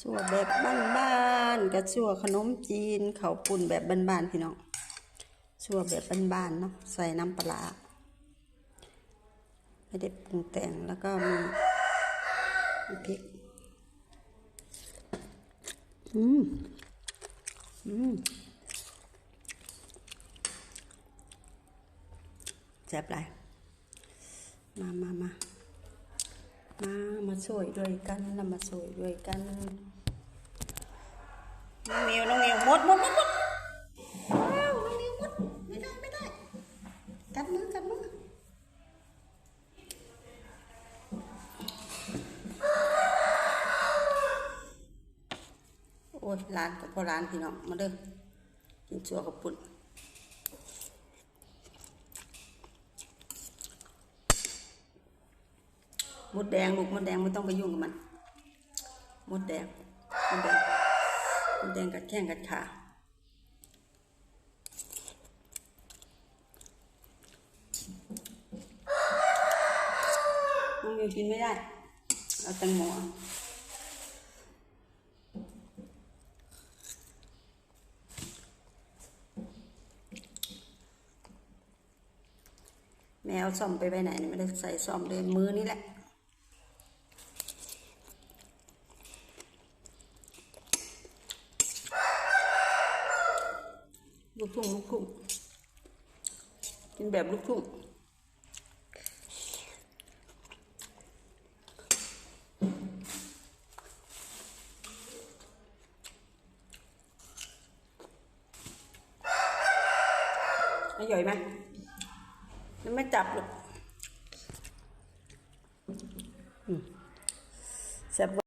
สัวแบบบ้านๆกับสัวขนมจีนเขาปุ่นแบบบ้านๆพี่น้องสัวแบบบ้านๆเนาะใส่น้ำปลาไม่ได้ปรุงแต่งแล้วก็มีมีพริกอืมอืมแซ่บไรมามามา มามาสวยด้วยกันนะมาสวยด้วยกันน้องมิวน้องมิวหมดหมดหมดหมดว้าวน้องมิวหมดไม่ได้ไม่ได้ กัดมือกัดมือโอ้ยร้านกับพ่อร้านพี่น้องมาเด้อกินชัวกับปุ่น มดแดงลูกมดแดงไม่ต้องไปยุ่งกับมัน มดแดงมดแดงมดแดงกัดแข้งกัดขาน้องมิวกินไม่ได้ เอาแตงโมอาแมวซ่อมไปไปไหนไม่ได้ใส่ซ่อมเลยมือนี่แหละ ลูกทุ่งลูกทุ่งกินแบบลูกทุ่งอร่อยไหมมันไม่จับหรอกอืมแซ่บ